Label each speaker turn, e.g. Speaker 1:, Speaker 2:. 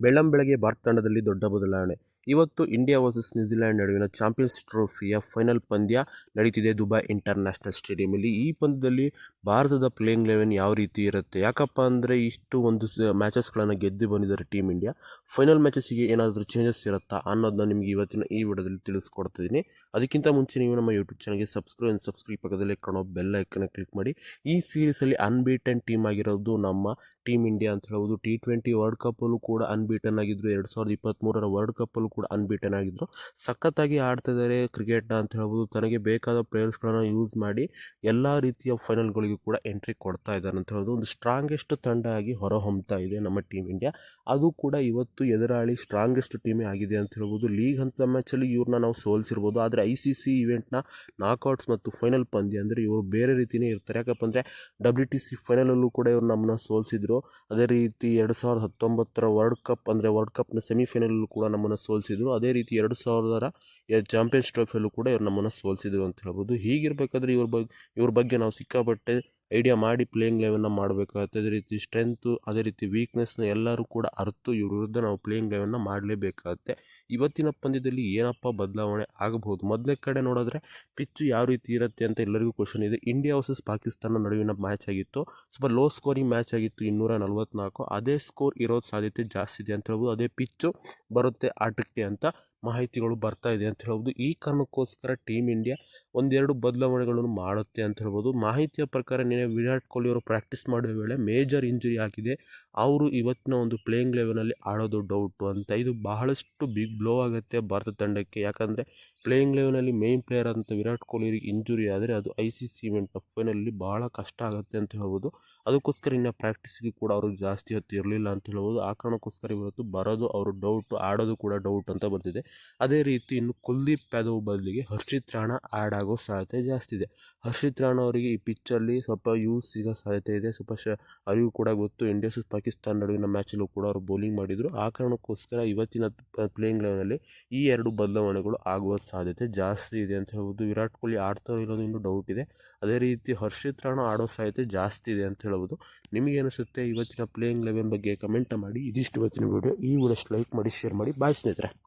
Speaker 1: ಬೆಳ್ಳಂಬೆಳಗ್ಗೆ ಭಾರತ ತಂಡದಲ್ಲಿ ದೊಡ್ಡ ಬದಲಾವಣೆ. ಇವತ್ತು ಇಂಡಿಯಾ ವರ್ಸಸ್ ನ್ಯೂಜಿಲೆಂಡ್ ನಡುವಿನ ಚಾಂಪಿಯನ್ಸ್ ಟ್ರೋಫಿಯ ಫೈನಲ್ ಪಂದ್ಯ ನಡೀತಿದೆ ದುಬೈ ಇಂಟರ್ನ್ಯಾಷನಲ್ ಸ್ಟೇಡಿಯಮಲ್ಲಿ ಈ ಪಂದ್ಯದಲ್ಲಿ ಭಾರತದ ಪ್ಲೇಯಿಂಗ್ ಲೆವೆನ್ ಯಾವ ರೀತಿ ಇರುತ್ತೆ? ಯಾಕಪ್ಪ ಅಂದರೆ ಇಷ್ಟು ಒಂದು ಮ್ಯಾಚಸ್ಗಳನ್ನು ಗೆದ್ದು ಬಂದಿದ್ದಾರೆ ಟೀಮ್ ಇಂಡಿಯಾ. ಫೈನಲ್ ಮ್ಯಾಚಸ್ಸಿಗೆ ಏನಾದರೂ ಚೇಂಜಸ್ ಇರುತ್ತಾ ಅನ್ನೋದನ್ನ ನಿಮಗೆ ಇವತ್ತಿನ ಈ ವಿಡಿಯೋದಲ್ಲಿ ತಿಳಿಸ್ಕೊಡ್ತಿದ್ದೀನಿ ಅದಕ್ಕಿಂತ ಮುಂಚೆ ನೀವು ನಮ್ಮ ಯೂಟ್ಯೂಬ್ ಚಾನಲ್ಗೆ ಸಬ್ಸ್ಕ್ರೈಬ್ ಸಬ್ಸ್ಕ್ರೈಬ್ ಪಕ್ಕದಲ್ಲಿ ಕಾಣೋ ಬೆಲ್ ಐಕನ್ನ ಕ್ಲಿಕ್ ಮಾಡಿ. ಈ ಸೀರೀಸಲ್ಲಿ ಅನ್ಬೀಟನ್ ಟೀಮ್ ಆಗಿರೋದು ನಮ್ಮ ಟೀಮ್ ಇಂಡಿಯಾ ಅಂತ ಹೇಳ್ಬೋದು. ಟಿ ಟ್ವೆಂಟಿ ವರ್ಲ್ಡ್ ಕಪ್ಪಲ್ಲೂ ಕೂಡ ಅನ್ಬೀಟನ್ ಆಗಿದ್ರು. ಎರಡು ಸಾವಿರದ ಇಪ್ಪತ್ತ್ಮೂರರ ವರ್ಲ್ಡ್ ಕಪ್ಪಲ್ಲೂ ಕೂಡ ಅನ್ಬೀಟನ್ ಆಗಿದ್ರು. ಸಖತ್ತಾಗಿ ಆಡ್ತಾ ಇದ್ದಾರೆ ಕ್ರಿಕೆಟ್ನ ಅಂತ ಹೇಳ್ಬೋದು. ತನಗೆ ಬೇಕಾದ ಪ್ಲೇಯರ್ಸ್ಗಳನ್ನು ಯೂಸ್ ಮಾಡಿ ಎಲ್ಲ ರೀತಿಯ ಫೈನಲ್ಗಳಿಗೂ ಕೂಡ ಎಂಟ್ರಿ ಕೊಡ್ತಾ ಇದ್ದಾರೆ ಅಂತ ಹೇಳ್ಬೋದು. ಒಂದು ಸ್ಟ್ರಾಂಗೆಸ್ಟ್ ತಂಡ ಆಗಿ ಹೊರಹೊಮ್ತಾ ಇದೆ ನಮ್ಮ ಟೀಮ್ ಇಂಡಿಯಾ. ಅದು ಕೂಡ ಇವತ್ತು ಎದುರಾಳಿ ಸ್ಟ್ರಾಂಗೆಸ್ಟ್ ಟೀಮೇ ಆಗಿದೆ ಅಂತ ಹೇಳ್ಬೋದು. ಲೀಗ್ ಹಂತದ ಮ್ಯಾಚಲ್ಲಿ ಇವ್ರನ್ನ ನಾವು ಸೋಲಿಸಿರ್ಬೋದು. ಆದರೆ ಐ ಸಿ ಸಿ ಇವೆಂಟ್ನ ನಾಕೌಟ್ಸ್ ಮತ್ತು ಫೈನಲ್ ಪಂದ್ಯ ಅಂದರೆ ಇವರು ಬೇರೆ ರೀತಿಯೇ ಇರ್ತಾರೆ. ಯಾಕಪ್ಪ ಅಂದರೆ ಡಬ್ಲ್ಯೂ ಟಿ ಸಿ ಫೈನಲಲ್ಲೂ ಕೂಡ ಇವರು ನಮ್ಮನ್ನ ಸೋಲಿಸಿದ್ರು. ಅದೇ ರೀತಿ ಎರಡು ಸಾವಿರದ ಹತ್ತೊಂಬತ್ತರ ವರ್ಲ್ಡ್ ಕಪ್ ಅಂದರೆ ವರ್ಲ್ಡ್ ಕಪ್ನ ಸೆಮಿಫೈನಲ್ಲೂ ಕೂಡ ನಮ್ಮನ್ನು ಸೋಲಿಸಿದ್ರು. ಅದೇ ರೀತಿ ಎರಡು ಸಾವಿರದರ ಚಾಂಪಿಯನ್ಸ್ ಟ್ರೋಫಿಯಲ್ಲೂ ಕೂಡ ಇವ್ರು ನಮ್ಮನ್ನು ಸೋಲಿಸಿದ್ರು ಅಂತ ಹೇಳ್ಬೋದು. ಹೀಗಿರಬೇಕಾದ್ರೆ ಇವ್ರ ಬಗ್ಗೆ ಇವ್ರ ಬಗ್ಗೆ ನಾವು ಸಿಕ್ಕಾಪಟ್ಟೆ ಐಡಿಯಾ ಮಾಡಿ ಪ್ಲೇಯಿಂಗ್ ಲೆವೆನ್ನ ಮಾಡಬೇಕಾಗುತ್ತೆ. ಅದೇ ರೀತಿ ಸ್ಟ್ರೆಂತು ಅದೇ ರೀತಿ ವೀಕ್ನೆಸ್ನ ಎಲ್ಲರೂ ಕೂಡ ಅರ್ತು ಇವ್ರ ವಿರುದ್ಧ ನಾವು ಪ್ಲೇಯಿಂಗ್ ಲೆವೆನ್ನ ಮಾಡಲೇಬೇಕಾಗುತ್ತೆ. ಇವತ್ತಿನ ಪಂದ್ಯದಲ್ಲಿ ಏನಪ್ಪ ಬದಲಾವಣೆ ಆಗಬಹುದು? ಮೊದಲೇ ಕಡೆ ನೋಡಿದ್ರೆ ಪಿಚ್ಚು ಯಾವ ರೀತಿ ಇರುತ್ತೆ ಅಂತ ಎಲ್ಲರಿಗೂ ಕ್ವಶನ್ ಇದೆ. ಇಂಡಿಯಾ ವರ್ಸಸ್ ಪಾಕಿಸ್ತಾನ ನಡುವಿನ ಮ್ಯಾಚ್ ಆಗಿತ್ತು. ಸ್ವಲ್ಪ ಲೋ ಸ್ಕೋರಿಂಗ್ ಮ್ಯಾಚ್ ಆಗಿತ್ತು ಇನ್ನೂರ ನಲ್ವತ್ನಾಲ್ಕು. ಅದೇ ಸ್ಕೋರ್ ಇರೋದು ಸಾಧ್ಯತೆ ಜಾಸ್ತಿ ಇದೆ ಅಂತ ಹೇಳ್ಬೋದು. ಅದೇ ಪಿಚ್ಚು ಬರುತ್ತೆ ಆಟಕ್ಕೆ ಅಂತ ಮಾಹಿತಿಗಳು ಬರ್ತಾ ಇದೆ ಅಂತ ಹೇಳ್ಬೋದು. ಈ ಕಾರಣಕ್ಕೋಸ್ಕರ ಟೀಮ್ ಇಂಡಿಯಾ ಒಂದೆರಡು ಬದಲಾವಣೆಗಳನ್ನು ಮಾಡುತ್ತೆ ಅಂತ ಹೇಳ್ಬೋದು. ಮಾಹಿತಿಯ ಪ್ರಕಾರ ವಿರಾಟ್ ಕೊಹ್ಲಿ ಅವರು ಪ್ರಾಕ್ಟೀಸ್ ಮಾಡುವ ವೇಳೆ ಮೇಜರ್ ಇಂಜುರಿ ಆಗಿದೆ. ಅವರು ಇವತ್ತಿನ ಒಂದು ಪ್ಲೇಯಿಂಗ್ ಲೆವೆನಲ್ಲಿ ಆಡೋದು ಡೌಟು ಅಂತ. ಇದು ಬಹಳಷ್ಟು ಬಿಗ್ ಬ್ಲೋ ಆಗುತ್ತೆ ಭಾರತ ತಂಡಕ್ಕೆ. ಯಾಕಂದರೆ ಪ್ಲೇಯಿಂಗ್ ಲೆವೆನಲ್ಲಿ ಮೇನ್ ಪ್ಲೇಯರ್ ಅಂತ ವಿರಾಟ್ ಕೊಹ್ಲಿ ಇಂಜುರಿ ಆದರೆ ಅದು ಐ ಸಿ ಸಿ ಇವೆಂಟ್ನ ಫೈನಲ್ಲಿ ಭಾಳ ಕಷ್ಟ ಆಗುತ್ತೆ ಅಂತ ಹೇಳ್ಬೋದು. ಅದಕ್ಕೋಸ್ಕರ ಇನ್ನು ಪ್ರಾಕ್ಟೀಸ್ಗೆ ಕೂಡ ಅವರು ಜಾಸ್ತಿ ಹೊತ್ತು ಇರಲಿಲ್ಲ ಅಂತ ಹೇಳ್ಬೋದು. ಆ ಕಾರಣಕ್ಕೋಸ್ಕರ ಇವತ್ತು ಬರೋದು ಅವರು ಡೌಟು ಆಡೋದು ಕೂಡ ಡೌಟ್ ಅಂತ ಬರ್ತಿದೆ. ಅದೇ ರೀತಿ ಇನ್ನು ಕುಲ್ದೀಪ್ ಯಾದವ್ ಬದಲಿಗೆ ಹರ್ಷಿತ್ ರಾಣಾ ಆಗೋ ಸಾಧ್ಯತೆ ಜಾಸ್ತಿ ಇದೆ. ಹರ್ಷಿತ್ ರಾಣಾ ಅವರಿಗೆ ಈ ಪಿಚ್ಚಲ್ಲಿ ಸ್ವಲ್ಪ ಯೂಸ್ ಸಿಗೋ ಸಾಧ್ಯತೆ ಇದೆ. ಸ್ವಲ್ಪ ಶ ಅರಿವು ಕೂಡ ಗೊತ್ತು. ಇಂಡಿಯಾ ಸು ಪಾಕಿಸ್ತಾನ ನಡುವಿನ ಮ್ಯಾಚಲ್ಲೂ ಕೂಡ ಅವರು ಬೌಲಿಂಗ್ ಮಾಡಿದರು. ಆ ಕಾರಣಕ್ಕೋಸ್ಕರ ಇವತ್ತಿನ ಪ್ಲೇಯಿಂಗ್ ಲೆವೆಲಲ್ಲಿ ಈ ಎರಡು ಬದಲಾವಣೆಗಳು ಆಗುವ ಸಾಧ್ಯತೆ ಜಾಸ್ತಿ ಇದೆ ಅಂತ ಹೇಳ್ಬೋದು. ವಿರಾಟ್ ಕೊಹ್ಲಿ ಆಡ್ತಾ ಇರೋದು ಇನ್ನೂ ಡೌಟ್ ಇದೆ. ಅದೇ ರೀತಿ ಹರ್ಷಿತ್ ರಾಣಾ ಆಡೋ ಸಾಧ್ಯತೆ ಜಾಸ್ತಿ ಇದೆ ಅಂತ ಹೇಳ್ಬೋದು. ನಿಮಗೇನಿಸುತ್ತೆ ಇವತ್ತಿನ ಪ್ಲೇಯಿಂಗ್ ಲೆವೆನ್ ಬಗ್ಗೆ ಕಮೆಂಟ್ ಮಾಡಿ. ಇದಿಷ್ಟು ಇವತ್ತಿನ ವಿಡಿಯೋ ಈ ವಿಡಿಯೋಸ್ ಲೈಕ್ ಮಾಡಿ ಶೇರ್ ಮಾಡಿ. ಬಾಯ್ ಸ್ನೇಹಿತರೆ.